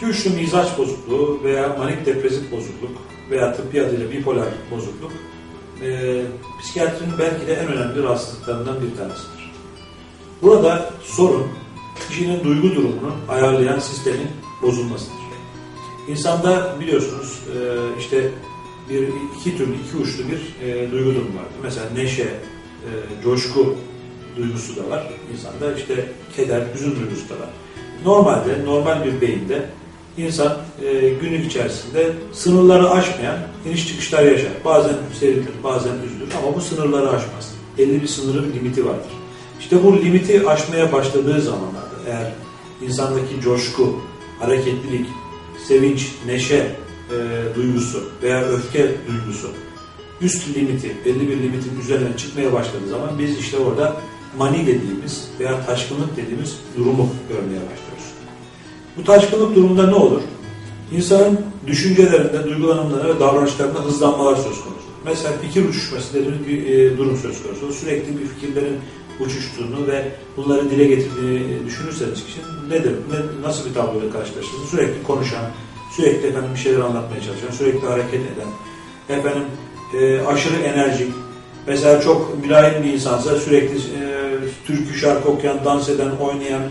2-3'lü mizaç bozukluğu veya manik depresif bozukluk veya tıbbi adıyla bipolar bozukluk e, psikiyatrinin belki de en önemli rahatsızlıklarından bir tanesidir. Burada sorun kişinin duygu durumunu ayarlayan sistemin bozulmasıdır. İnsanda biliyorsunuz e, işte bir iki türlü, iki uçlu bir e, duygu durumu vardır. Mesela neşe, e, coşku duygusu da var. İnsanda işte keder, hüzün duygusu da var. Normalde, normal bir beyinde insan e, günlük içerisinde sınırları aşmayan iniş çıkışlar yaşar. Bazen sevinir, bazen üzülür ama bu sınırları aşmaz. Belli bir sınırı, bir limiti vardır. İşte bu limiti aşmaya başladığı zamanlarda eğer insandaki coşku, hareketlilik, sevinç, neşe e, duygusu veya öfke duygusu üst limiti, belli bir limitin üzerine çıkmaya başladığı zaman biz işte orada mani dediğimiz veya taşkınlık dediğimiz durumu görmeye başlıyoruz. Bu taşkınlık durumunda ne olur? İnsanın düşüncelerinde, duygulanımlarında ve davranışlarında hızlanmalar söz konusu. Mesela fikir uçuşması dediğimiz bir e, durum söz konusu. Sürekli bir fikirlerin uçuştuğunu ve bunları dile getirdiğini düşünürseniz kişinin nedir, ne, nasıl bir tabloyla karşılaşırsınız? Sürekli konuşan, sürekli efendim bir şeyler anlatmaya çalışan, sürekli hareket eden, efendim e, aşırı enerjik, mesela çok mülayim bir insansa sürekli e, türkü şarkı okuyan, dans eden, oynayan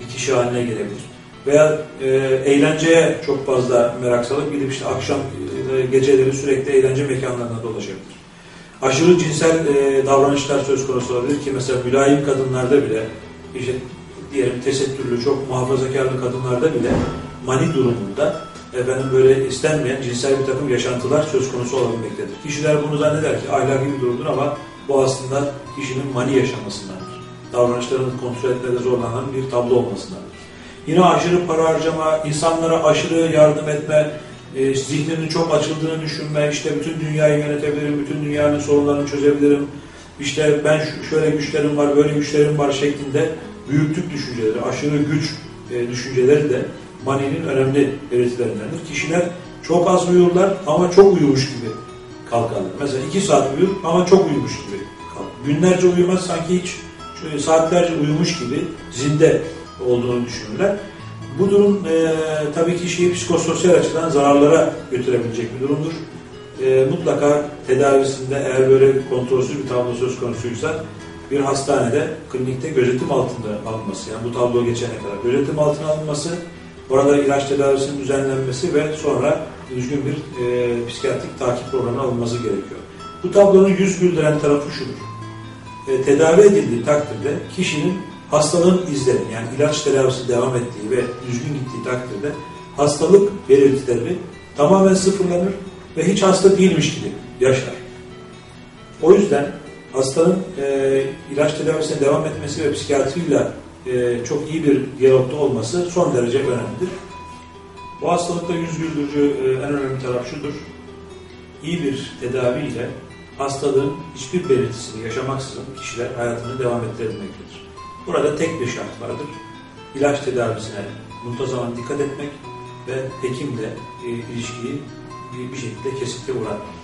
bir kişi haline gelebilir. Veya e, eğlenceye çok fazla merak salıp gidip işte akşam e, geceleri sürekli eğlence mekanlarına dolaşabilir. Aşırı cinsel e, davranışlar söz konusu olabilir ki mesela mülayim kadınlarda bile işte diyelim tesettürlü çok muhafazakarlı kadınlarda bile mani durumunda efendim böyle istenmeyen cinsel bir takım yaşantılar söz konusu olabilmektedir. Kişiler bunu zanneder ki ahlaki bir durumdur ama bu aslında kişinin mani yaşamasındandır. Davranışlarını kontrol etmede zorlanan bir tablo olmasındandır. Yine aşırı para harcama, insanlara aşırı yardım etme, e, zihninin çok açıldığını düşünme, işte bütün dünyayı yönetebilirim, bütün dünyanın sorunlarını çözebilirim, işte ben şöyle güçlerim var, böyle güçlerim var şeklinde büyüklük düşünceleri, aşırı güç e, düşünceleri de maninin önemli belirtilerindendir. Kişiler çok az uyurlar ama çok uyumuş gibi kalkarlar. Mesela iki saat uyur ama çok uyumuş gibi kalkar. Günlerce uyumaz sanki hiç saatlerce uyumuş gibi zinde olduğunu düşünürler. Bu durum e, tabii kişiyi psikososyal açıdan zararlara götürebilecek bir durumdur. E, mutlaka tedavisinde eğer böyle kontrolsüz bir tablo söz konusuysa bir hastanede, klinikte gözetim altında alınması, yani bu tablo geçene kadar gözetim altına alınması, orada ilaç tedavisinin düzenlenmesi ve sonra düzgün bir e, psikiyatrik takip programı alınması gerekiyor. Bu tablonun yüz güldüren tarafı şudur. E, tedavi edildiği takdirde kişinin hastalığın izleri yani ilaç tedavisi devam ettiği ve düzgün gittiği takdirde hastalık belirtileri tamamen sıfırlanır ve hiç hasta değilmiş gibi yaşar. O yüzden hastanın e, ilaç tedavisine devam etmesi ve psikiyatriyle e, çok iyi bir diyalogda olması son derece önemlidir. Bu hastalıkta yüz güldürücü e, en önemli taraf şudur. İyi bir tedaviyle hastalığın hiçbir belirtisini yaşamaksızın kişiler hayatını devam ettirebilmektedir. Burada tek bir şart vardır. İlaç tedavisine muntazaman dikkat etmek ve hekimle e, ilişkiyi bir, şekilde kesinlikle bırakmak.